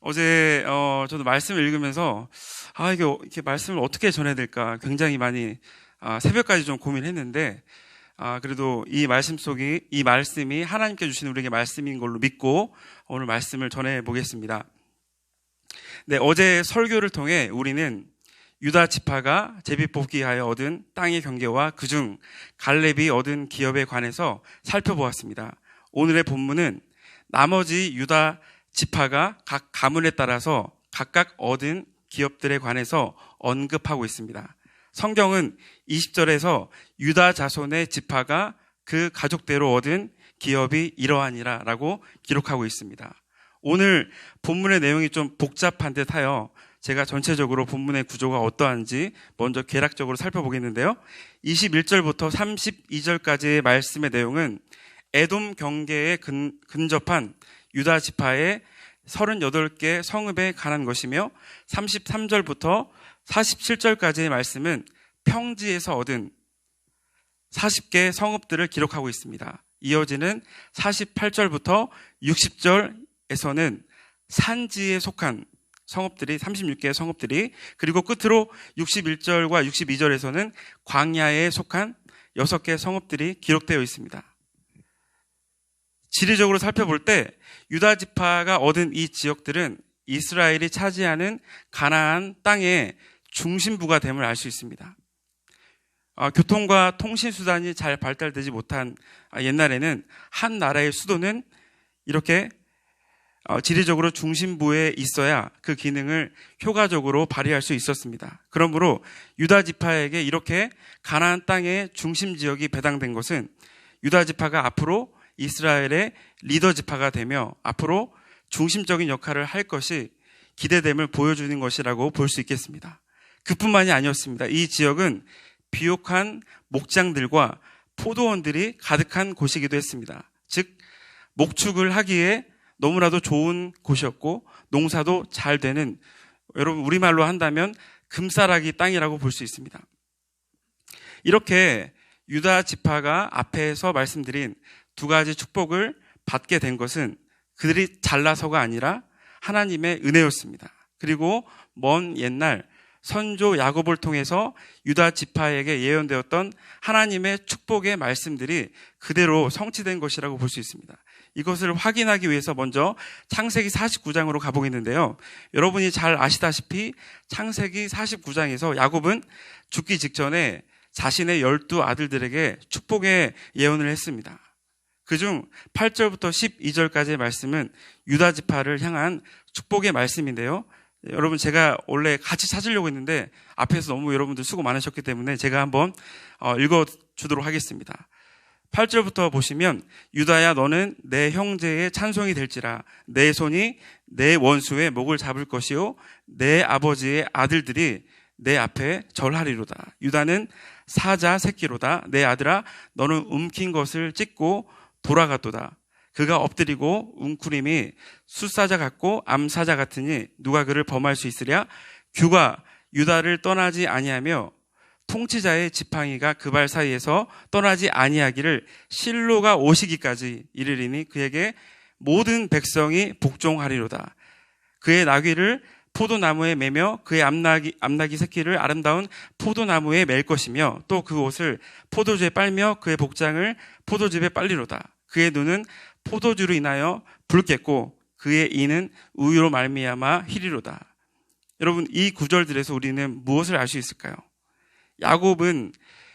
어제 어, 저도 말씀을 읽으면서 아 이게 이렇게 말씀을 어떻게 전해야 될까 굉장히 많이 아, 새벽까지 좀 고민했는데 아 그래도 이 말씀 속이 이 말씀이 하나님께 주신 우리에게 말씀인 걸로 믿고 오늘 말씀을 전해 보겠습니다. 네 어제 설교를 통해 우리는 유다 지파가 제비 뽑기하여 얻은 땅의 경계와 그중 갈렙이 얻은 기업에 관해서 살펴보았습니다. 오늘의 본문은 나머지 유다 지파가 각 가문에 따라서 각각 얻은 기업들에 관해서 언급하고 있습니다. 성경은 20절에서 유다 자손의 지파가 그 가족대로 얻은 기업이 이러하니라 라고 기록하고 있습니다. 오늘 본문의 내용이 좀 복잡한 듯 하여 제가 전체적으로 본문의 구조가 어떠한지 먼저 개략적으로 살펴보겠는데요. 21절부터 32절까지의 말씀의 내용은 에돔 경계에 근, 근접한 유다 지파의 38개 성읍에 관한 것이며 33절부터 47절까지의 말씀은 평지에서 얻은 40개 성읍들을 기록하고 있습니다. 이어지는 48절부터 60절에서는 산지에 속한 성읍들이 36개의 성읍들이 그리고 끝으로 61절과 62절에서는 광야에 속한 6개의 성읍들이 기록되어 있습니다. 지리적으로 살펴볼 때 유다 지파가 얻은 이 지역들은 이스라엘이 차지하는 가나안 땅의 중심부가 됨을 알 수 있습니다. 어, 교통과 통신 수단이 잘 발달되지 못한 아, 옛날에는 한 나라의 수도는 이렇게 어, 지리적으로 중심부에 있어야 그 기능을 효과적으로 발휘할 수 있었습니다. 그러므로 유다 지파에게 이렇게 가나안 땅의 중심 지역이 배당된 것은 유다 지파가 앞으로 이스라엘의 리더 지파가 되며 앞으로 중심적인 역할을 할 것이 기대됨을 보여주는 것이라고 볼 수 있겠습니다. 그뿐만이 아니었습니다. 이 지역은 비옥한 목장들과 포도원들이 가득한 곳이기도 했습니다. 즉, 목축을 하기에 너무나도 좋은 곳이었고, 농사도 잘 되는, 여러분, 우리말로 한다면 금싸라기 땅이라고 볼 수 있습니다. 이렇게 유다 지파가 앞에서 말씀드린 두 가지 축복을 받게 된 것은 그들이 잘나서가 아니라 하나님의 은혜였습니다. 그리고 먼 옛날 선조 야곱을 통해서 유다 지파에게 예언되었던 하나님의 축복의 말씀들이 그대로 성취된 것이라고 볼 수 있습니다. 이것을 확인하기 위해서 먼저 창세기 49장으로 가보겠는데요. 여러분이 잘 아시다시피 창세기 49장에서 야곱은 죽기 직전에 자신의 열두 아들들에게 축복의 예언을 했습니다. 그중 8절부터 12절까지의 말씀은 유다 지파를 향한 축복의 말씀인데요. 여러분 제가 원래 같이 찾으려고 했는데 앞에서 너무 여러분들 수고 많으셨기 때문에 제가 한번 어, 읽어 주도록 하겠습니다. 8절부터 보시면 유다야 너는 내 형제의 찬송이 될지라 내 손이 내 원수의 목을 잡을 것이요 내 아버지의 아들들이 내 앞에 절하리로다. 유다는 사자 새끼로다. 내 아들아 너는 움킨 것을 찢고 돌아갔도다. 그가 엎드리고 웅크림이 숫사자 같고 암사자 같으니 누가 그를 범할 수 있으랴? 규가 유다를 떠나지 아니하며 통치자의 지팡이가 그 발 사이에서 떠나지 아니하기를 실로가 오시기까지 이르리니 그에게 모든 백성이 복종하리로다. 그의 나귀를 포도나무에 매며 그의 암나기, 암나기 새끼를 아름다운 포도나무에 맬 것이며 또 그 옷을 포도주에 빨며 그의 복장을 포도즙에 빨리로다. 그의 눈은 포도주로 인하여 붉겠고 그의 이는 우유로 말미암아 희리로다. 여러분 이 구절들에서 우리는 무엇을 알 수 있을까요? 야곱은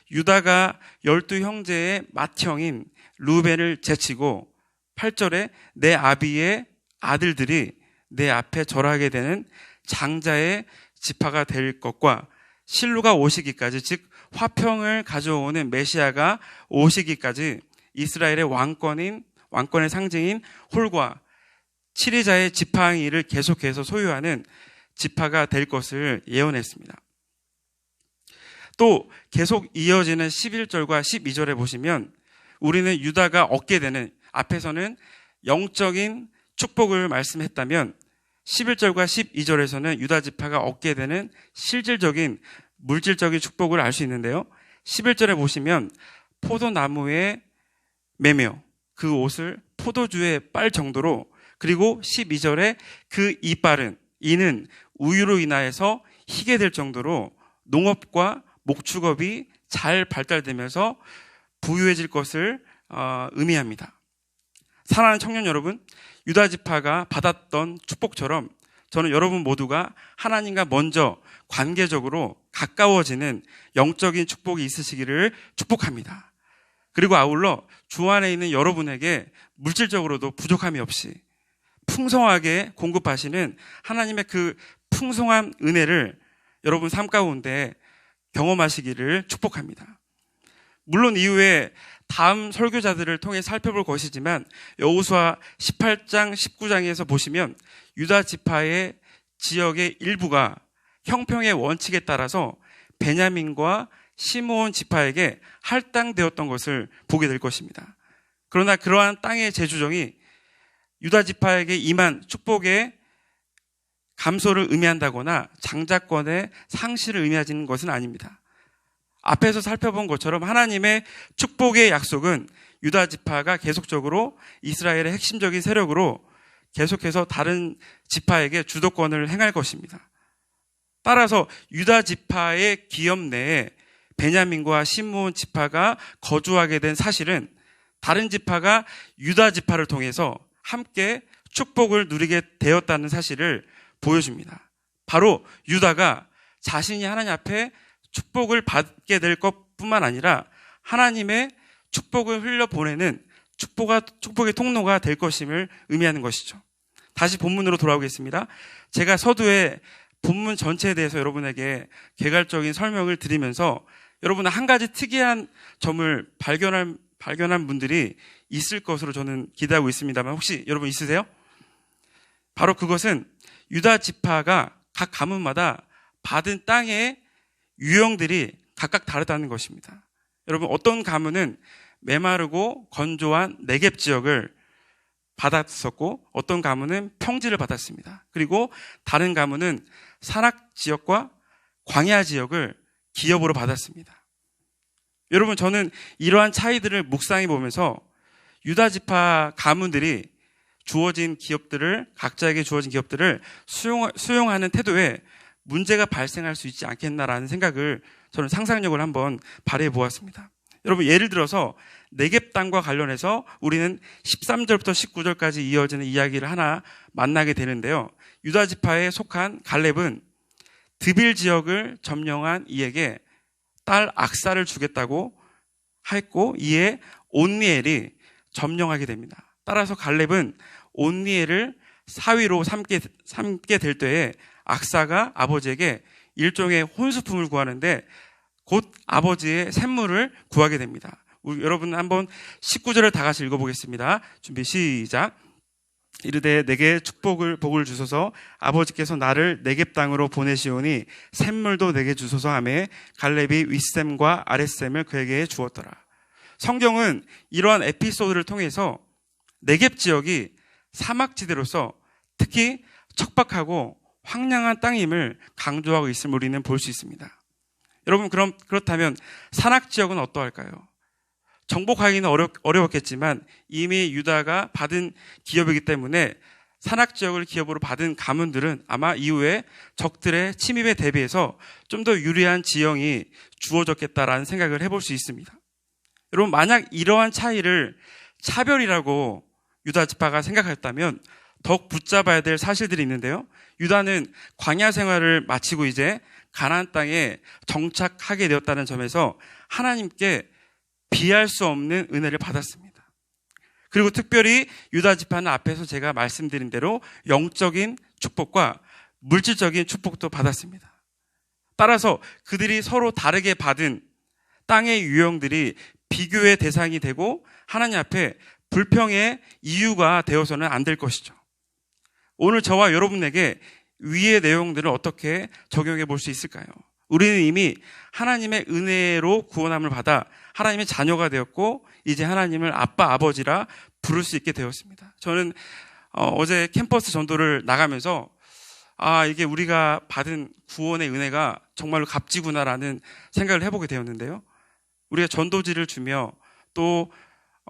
유다가 열두 형제의 맏형인 루벤을 제치고 8절에 내 아비의 아들들이 내 앞에 절하게 되는 장자의 지파가 될 것과 실루가 오시기까지 즉 화평을 가져오는 메시아가 오시기까지 이스라엘의 왕권인 왕권의 상징인 홀과 7위자의 지팡이를 계속해서 소유하는 지파가 될 것을 예언했습니다. 또 계속 이어지는 11절과 12절에 보시면 우리는 유다가 얻게 되는 앞에서는 영적인 축복을 말씀했다면 11절과 12절에서는 유다 지파가 얻게 되는 실질적인 물질적인 축복을 알 수 있는데요. 11절에 보시면 포도나무에 매며 그 옷을 포도주에 빨 정도로 그리고 12절에 그 이빨은 이는 우유로 인하여서 희게 될 정도로 농업과 목축업이 잘 발달되면서 부유해질 것을 어, 의미합니다. 사랑하는 청년 여러분, 유다 지파가 받았던 축복처럼 저는 여러분 모두가 하나님과 먼저 관계적으로 가까워지는 영적인 축복이 있으시기를 축복합니다. 그리고 아울러 주 안에 있는 여러분에게 물질적으로도 부족함이 없이 풍성하게 공급하시는 하나님의 그 풍성한 은혜를 여러분 삶 가운데 경험하시기를 축복합니다. 물론 이후에 다음 설교자들을 통해 살펴볼 것이지만 여호수아 18장 19장에서 보시면 유다 지파의 지역의 일부가 형평의 원칙에 따라서 베냐민과 시므온 지파에게 할당되었던 것을 보게 될 것입니다. 그러나 그러한 땅의 재주정이 유다 지파에게 임한 축복의 감소를 의미한다거나 장자권의 상실을 의미하는 것은 아닙니다. 앞에서 살펴본 것처럼 하나님의 축복의 약속은 유다 지파가 계속적으로 이스라엘의 핵심적인 세력으로 계속해서 다른 지파에게 주도권을 행할 것입니다. 따라서 유다 지파의 기업 내에 베냐민과 시므온 지파가 거주하게 된 사실은 다른 지파가 유다 지파를 통해서 함께 축복을 누리게 되었다는 사실을 보여줍니다. 바로 유다가 자신이 하나님 앞에 축복을 받게 될 것뿐만 아니라 하나님의 축복을 흘려보내는 축복가, 축복의 통로가 될 것임을 의미하는 것이죠. 다시 본문으로 돌아오겠습니다. 제가 서두에 본문 전체에 대해서 여러분에게 개괄적인 설명을 드리면서 여러분 한 가지 특이한 점을 발견할, 발견한 분들이 있을 것으로 저는 기대하고 있습니다만 혹시 여러분 있으세요? 바로 그것은 유다 지파가 각 가문마다 받은 땅의 유형들이 각각 다르다는 것입니다. 여러분 어떤 가문은 메마르고 건조한 내갭 지역을 받았었고 어떤 가문은 평지를 받았습니다. 그리고 다른 가문은 산악 지역과 광야 지역을 기업으로 받았습니다. 여러분 저는 이러한 차이들을 묵상해 보면서 유다 지파 가문들이 주어진 기업들을 각자에게 주어진 기업들을 수용, 수용하는 태도에 문제가 발생할 수 있지 않겠나라는 생각을 저는 상상력을 한번 발휘해 보았습니다. 여러분 예를 들어서 내갭 땅과 관련해서 우리는 13절부터 19절까지 이어지는 이야기를 하나 만나게 되는데요. 유다 지파에 속한 갈렙은 드빌 지역을 점령한 이에게 딸 악사를 주겠다고 했고 이에 온니엘이 점령하게 됩니다. 따라서 갈렙은 온니엘을 사위로 삼게, 삼게 될 때에 악사가 아버지에게 일종의 혼수품을 구하는데 곧 아버지의 샘물을 구하게 됩니다. 우리 여러분 한번 19절을 다 같이 읽어보겠습니다. 준비 시작. 이르되 내게 축복을 복을 주소서 아버지께서 나를 내갭 땅으로 보내시오니 샘물도 내게 주소서 하매 갈렙이 윗샘과 아랫샘을 그에게 주었더라. 성경은 이러한 에피소드를 통해서 내갭 지역이 사막지대로서 특히 척박하고 황량한 땅임을 강조하고 있음을 우리는 볼 수 있습니다. 여러분 그럼 그렇다면 산악 지역은 어떠할까요? 정복하기는 어렵, 어려웠겠지만 이미 유다가 받은 기업이기 때문에 산악 지역을 기업으로 받은 가문들은 아마 이후에 적들의 침입에 대비해서 좀 더 유리한 지형이 주어졌겠다라는 생각을 해볼 수 있습니다. 여러분 만약 이러한 차이를 차별이라고 유다 지파가 생각했다면 더욱 붙잡아야 될 사실들이 있는데요. 유다는 광야 생활을 마치고 이제 가나안 땅에 정착하게 되었다는 점에서 하나님께 비할 수 없는 은혜를 받았습니다. 그리고 특별히 유다 지파는 앞에서 제가 말씀드린 대로 영적인 축복과 물질적인 축복도 받았습니다. 따라서 그들이 서로 다르게 받은 땅의 유형들이 비교의 대상이 되고 하나님 앞에 불평의 이유가 되어서는 안 될 것이죠. 오늘 저와 여러분에게 위의 내용들을 어떻게 적용해 볼 수 있을까요? 우리는 이미 하나님의 은혜로 구원함을 받아 하나님의 자녀가 되었고 이제 하나님을 아빠 아버지라 부를 수 있게 되었습니다. 저는 어, 제 캠퍼스 전도를 나가면서 아 이게 우리가 받은 구원의 은혜가 정말로 값지구나라는 생각을 해보게 되었는데요. 우리가 전도지를 주며 또 어,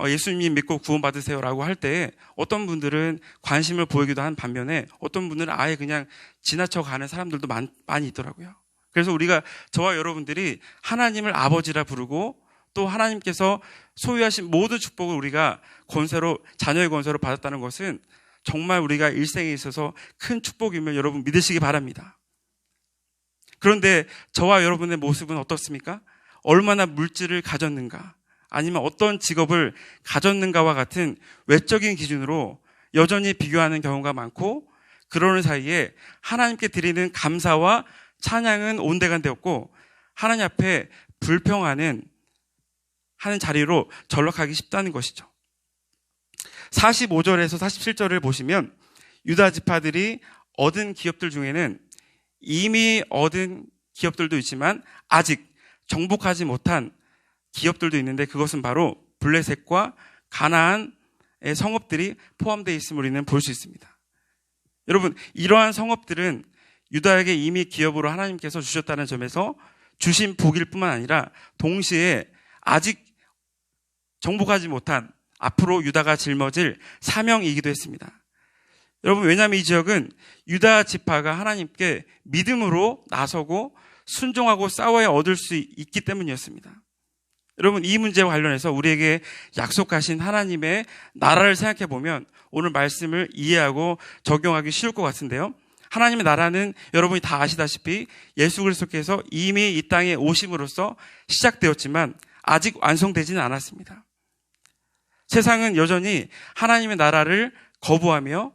예수님 믿고 구원받으세요라고 할 때 어떤 분들은 관심을 보이기도 한 반면에 어떤 분들은 아예 그냥 지나쳐 가는 사람들도 많, 많이 있더라고요. 그래서 우리가 저와 여러분들이 하나님을 아버지라 부르고 또 하나님께서 소유하신 모든 축복을 우리가 권세로 자녀의 권세로 받았다는 것은 정말 우리가 일생에 있어서 큰 축복임을 여러분 믿으시기 바랍니다. 그런데 저와 여러분의 모습은 어떻습니까? 얼마나 물질을 가졌는가, 아니면 어떤 직업을 가졌는가와 같은 외적인 기준으로 여전히 비교하는 경우가 많고, 그러는 사이에 하나님께 드리는 감사와 찬양은 온데간데없고, 하나님 앞에 불평하는 하는 자리로 전락하기 쉽다는 것이죠. 45절에서 47절을 보시면 유다 지파들이 얻은 기업들 중에는 이미 얻은 기업들도 있지만 아직 정복하지 못한 기업들도 있는데 그것은 바로 블레셋과 가나안의 성읍들이 포함되어 있음을 우리는 볼 수 있습니다. 여러분, 이러한 성읍들은 유다에게 이미 기업으로 하나님께서 주셨다는 점에서 주신 복일 뿐만 아니라 동시에 아직 정복하지 못한 앞으로 유다가 짊어질 사명이기도 했습니다. 여러분, 왜냐하면 이 지역은 유다 지파가 하나님께 믿음으로 나서고 순종하고 싸워야 얻을 수 있기 때문이었습니다. 여러분, 이 문제와 관련해서 우리에게 약속하신 하나님의 나라를 생각해 보면 오늘 말씀을 이해하고 적용하기 쉬울 것 같은데요. 하나님의 나라는 여러분이 다 아시다시피 예수 그리스도께서 이미 이 땅에 오심으로써 시작되었지만 아직 완성되지는 않았습니다. 세상은 여전히 하나님의 나라를 거부하며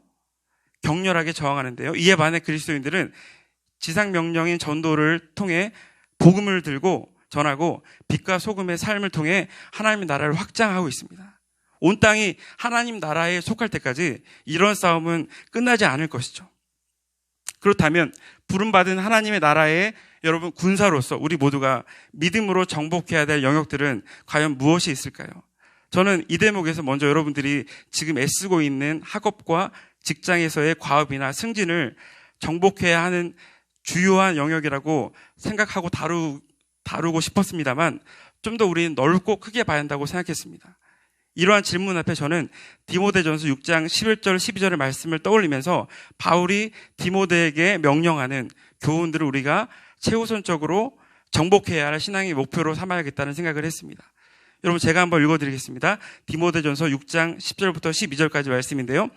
격렬하게 저항하는데요. 이에 반해 그리스도인들은 지상 명령인 전도를 통해 복음을 들고 전하고 빛과 소금의 삶을 통해 하나님의 나라를 확장하고 있습니다. 온 땅이 하나님 나라에 속할 때까지 이런 싸움은 끝나지 않을 것이죠. 그렇다면 부름받은 하나님의 나라의 여러분 군사로서 우리 모두가 믿음으로 정복해야 될 영역들은 과연 무엇이 있을까요? 저는 이 대목에서 먼저 여러분들이 지금 애쓰고 있는 학업과 직장에서의 과업이나 승진을 정복해야 하는 주요한 영역이라고 생각하고 다루, 다루고 싶었습니다만 좀 더 우리는 넓고 크게 봐야 한다고 생각했습니다. 이러한 질문 앞에 저는 디모데전서 6장 11절 12절의 말씀을 떠올리면서 바울이 디모데에게 명령하는 교훈들을 우리가 최우선적으로 정복해야 할 신앙의 목표로 삼아야겠다는 생각을 했습니다. 여러분 제가 한번 읽어드리겠습니다. 디모데전서 6장 10절부터 12절까지 말씀인데요.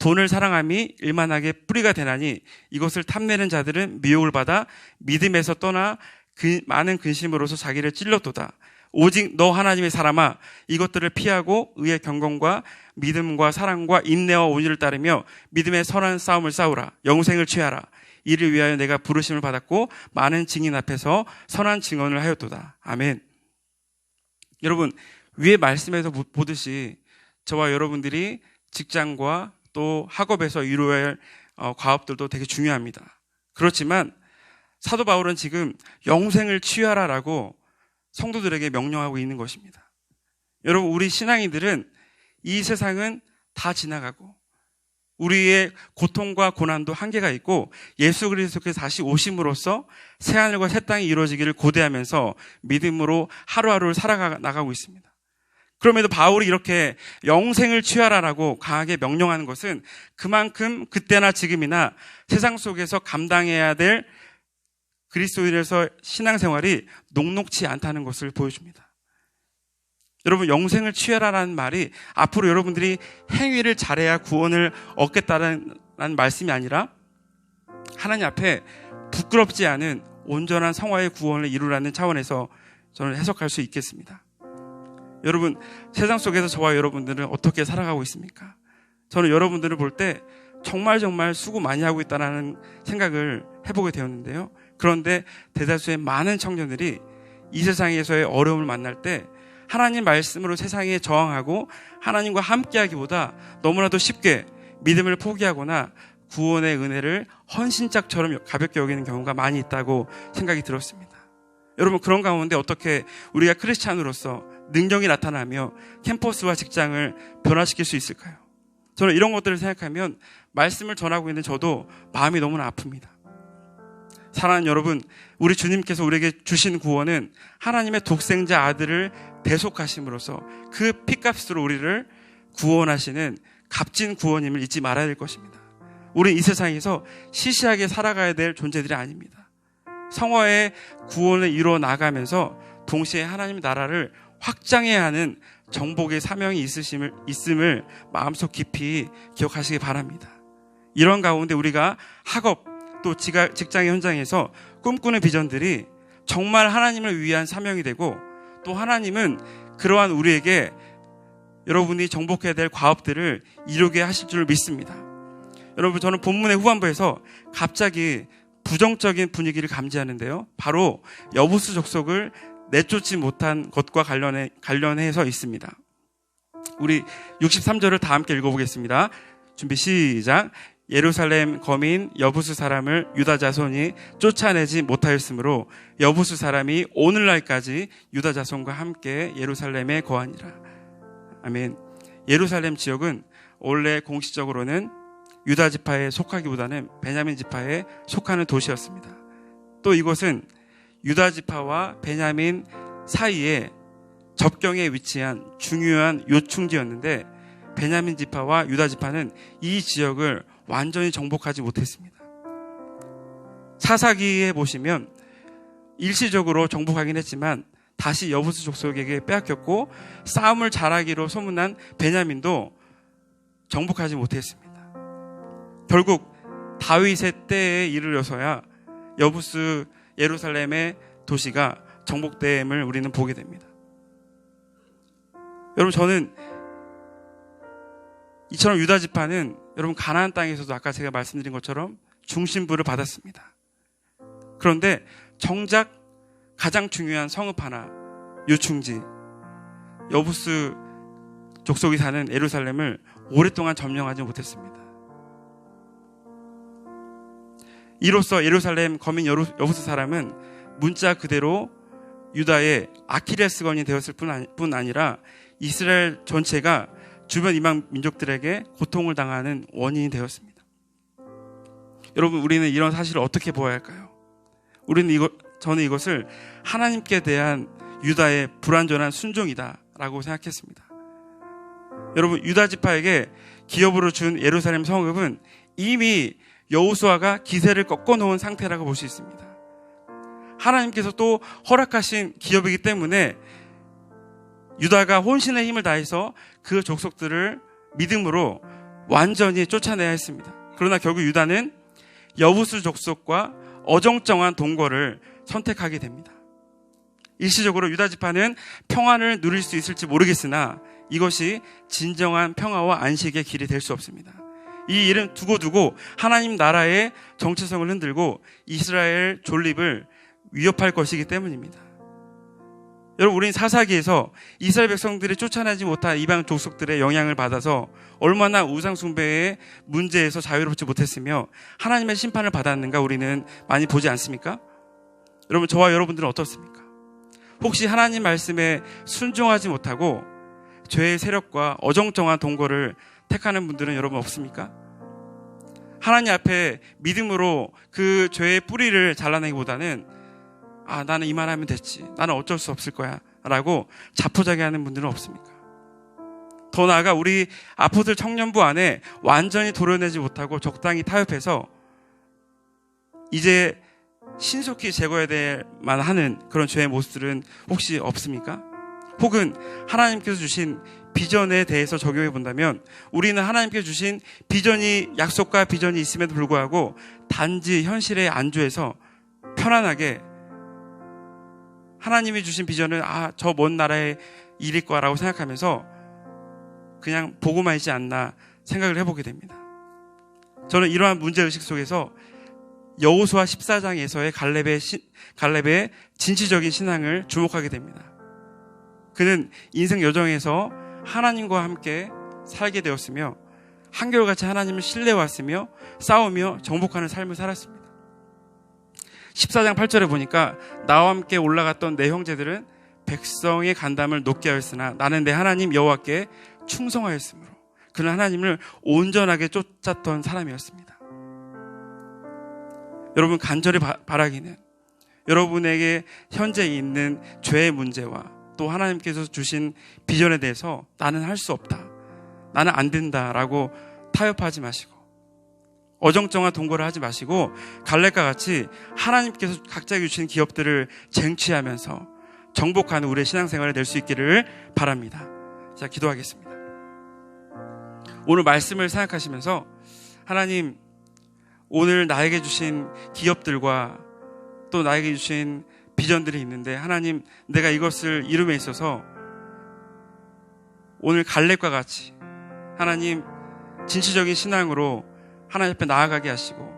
돈을 사랑함이 일만하게 뿌리가 되나니 이것을 탐내는 자들은 미혹을 받아 믿음에서 떠나 그 많은 근심으로서 자기를 찔렀도다. 오직 너 하나님의 사람아 이것들을 피하고 의의 경건과 믿음과 사랑과 인내와 온유를 따르며 믿음의 선한 싸움을 싸우라. 영생을 취하라. 이를 위하여 내가 부르심을 받았고 많은 증인 앞에서 선한 증언을 하였도다. 아멘. 여러분, 위에 말씀에서 보듯이 저와 여러분들이 직장과 또 학업에서 이루어야 할 어, 과업들도 되게 중요합니다. 그렇지만 사도 바울은 지금 영생을 취하라라고 성도들에게 명령하고 있는 것입니다. 여러분, 우리 신앙인들은 이 세상은 다 지나가고 우리의 고통과 고난도 한계가 있고 예수 그리스도께서 다시 오심으로써 새 하늘과 새 땅이 이루어지기를 고대하면서 믿음으로 하루하루를 살아가 나가고 있습니다. 그럼에도 바울이 이렇게 영생을 취하라라고 강하게 명령하는 것은 그만큼 그때나 지금이나 세상 속에서 감당해야 될 그리스도인에서 신앙생활이 녹록치 않다는 것을 보여줍니다. 여러분 영생을 취하라라는 말이 앞으로 여러분들이 행위를 잘해야 구원을 얻겠다는 말씀이 아니라 하나님 앞에 부끄럽지 않은 온전한 성화의 구원을 이루라는 차원에서 저는 해석할 수 있겠습니다. 여러분 세상 속에서 저와 여러분들은 어떻게 살아가고 있습니까? 저는 여러분들을 볼 때 정말 정말 수고 많이 하고 있다는 생각을 해보게 되었는데요. 그런데 대다수의 많은 청년들이 이 세상에서의 어려움을 만날 때 하나님 말씀으로 세상에 저항하고 하나님과 함께하기보다 너무나도 쉽게 믿음을 포기하거나 구원의 은혜를 헌신짝처럼 가볍게 여기는 경우가 많이 있다고 생각이 들었습니다. 여러분 그런 가운데 어떻게 우리가 크리스찬으로서 능력이 나타나며 캠퍼스와 직장을 변화시킬 수 있을까요? 저는 이런 것들을 생각하면 말씀을 전하고 있는 저도 마음이 너무나 아픕니다. 사랑하는 여러분, 우리 주님께서 우리에게 주신 구원은 하나님의 독생자 아들을 대속하심으로써 그 피값으로 우리를 구원하시는 값진 구원임을 잊지 말아야 될 것입니다. 우리 이 세상에서 시시하게 살아가야 될 존재들이 아닙니다. 성화의 구원을 이루어 나가면서 동시에 하나님 나라를 확장해야 하는 정복의 사명이 있으심을, 있음을 마음속 깊이 기억하시기 바랍니다. 이런 가운데 우리가 학업 또 직장의 현장에서 꿈꾸는 비전들이 정말 하나님을 위한 사명이 되고 또 하나님은 그러한 우리에게 여러분이 정복해야 될 과업들을 이루게 하실 줄 믿습니다. 여러분 저는 본문의 후반부에서 갑자기 부정적인 분위기를 감지하는데요. 바로 여부수 족속을 내쫓지 못한 것과 관련해, 관련해서 있습니다. 우리 63절을 다 함께 읽어보겠습니다. 준비 시작. 예루살렘 거민 여부수 사람을 유다 자손이 쫓아내지 못하였으므로 여부수 사람이 오늘날까지 유다 자손과 함께 예루살렘에 거하니라. 아멘. 예루살렘 지역은 원래 공식적으로는 유다 지파에 속하기보다는 베냐민 지파에 속하는 도시였습니다. 또 이곳은 유다 지파와 베냐민 사이에 접경에 위치한 중요한 요충지였는데 베냐민 지파와 유다 지파는 이 지역을 완전히 정복하지 못했습니다. 사사기에 보시면 일시적으로 정복하긴 했지만 다시 여부수 족속에게 빼앗겼고 싸움을 잘하기로 소문난 베냐민도 정복하지 못했습니다. 결국 다윗의 때에 이르러서야 여부스 예루살렘의 도시가 정복됨을 우리는 보게 됩니다. 여러분 저는 이처럼 유다 지파는 여러분 가나안 땅에서도 아까 제가 말씀드린 것처럼 중심부를 받았습니다. 그런데 정작 가장 중요한 성읍 하나 요충지 여부스 족속이 사는 예루살렘을 오랫동안 점령하지 못했습니다. 이로써 예루살렘 거민 여부스 사람은 문자 그대로 유다의 아키레스건이 되었을 뿐 아니라 이스라엘 전체가 주변 이방 민족들에게 고통을 당하는 원인이 되었습니다. 여러분, 우리는 이런 사실을 어떻게 보아야 할까요? 우리는 이거, 저는 이것을 하나님께 대한 유다의 불완전한 순종이다라고 생각했습니다. 여러분, 유다 지파에게 기업으로 준 예루살렘 성읍은 이미 여우수아가 기세를 꺾어 놓은 상태라고 볼 수 있습니다. 하나님께서 또 허락하신 기업이기 때문에 유다가 혼신의 힘을 다해서 그 족속들을 믿음으로 완전히 쫓아내야 했습니다. 그러나 결국 유다는 여부수 족속과 어정쩡한 동거를 선택하게 됩니다. 일시적으로 유다 지파는 평안을 누릴 수 있을지 모르겠으나 이것이 진정한 평화와 안식의 길이 될 수 없습니다. 이 일은 두고두고 하나님 나라의 정체성을 흔들고 이스라엘 존립을 위협할 것이기 때문입니다. 여러분, 우리는 사사기에서 이스라엘 백성들이 쫓아내지 못한 이방 족속들의 영향을 받아서 얼마나 우상숭배의 문제에서 자유롭지 못했으며 하나님의 심판을 받았는가 우리는 많이 보지 않습니까? 여러분, 저와 여러분들은 어떻습니까? 혹시 하나님 말씀에 순종하지 못하고 죄의 세력과 어정쩡한 동거를 택하는 분들은 여러분 없습니까? 하나님 앞에 믿음으로 그 죄의 뿌리를 잘라내기보다는 아, 나는 이만 하면 됐지. 나는 어쩔 수 없을 거야. 라고 자포자기 하는 분들은 없습니까? 더 나아가 우리 아포들 청년부 안에 완전히 도려내지 못하고 적당히 타협해서 이제 신속히 제거해야 될 만하는 그런 죄의 모습들은 혹시 없습니까? 혹은 하나님께서 주신 비전에 대해서 적용해 본다면 우리는 하나님께서 주신 비전이 약속과 비전이 있음에도 불구하고 단지 현실에 안주해서 편안하게 하나님이 주신 비전은 아, 저 먼 나라의 일일 거라고 생각하면서 그냥 보고만 있지 않나 생각을 해보게 됩니다. 저는 이러한 문제의식 속에서 여호수아 14장에서의 갈렙의, 시, 갈렙의 진취적인 신앙을 주목하게 됩니다. 그는 인생 여정에서 하나님과 함께 살게 되었으며 한결같이 하나님을 신뢰해왔으며 싸우며 정복하는 삶을 살았습니다. 14장 8절에 보니까 나와 함께 올라갔던 내 형제들은 백성의 간담을 높게 하였으나 나는 내 하나님 여호와께 충성하였으므로 그는 하나님을 온전하게 쫓았던 사람이었습니다. 여러분 간절히 바, 바라기는 여러분에게 현재 있는 죄의 문제와 또 하나님께서 주신 비전에 대해서 나는 할 수 없다. 나는 안 된다라고 타협하지 마시고 어정쩡한 동거를 하지 마시고 갈렙과 같이 하나님께서 각자에게 주신 기업들을 쟁취하면서 정복하는 우리의 신앙생활을 낼 수 있기를 바랍니다. 자, 기도하겠습니다. 오늘 말씀을 생각하시면서 하나님 오늘 나에게 주신 기업들과 또 나에게 주신 비전들이 있는데 하나님 내가 이것을 이룸에 있어서 오늘 갈렙과 같이 하나님 진취적인 신앙으로 하나님 앞에 나아가게 하시고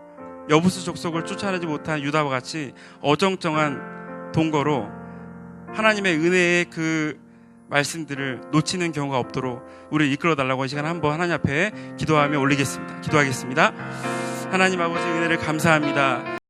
여부수 족속을 쫓아내지 못한 유다와 같이 어정쩡한 동거로 하나님의 은혜의 그 말씀들을 놓치는 경우가 없도록 우리를 이끌어 달라고 이 시간 한번 하나님 앞에 기도하며 올리겠습니다. 기도하겠습니다. 하나님 아버지 은혜를 감사합니다.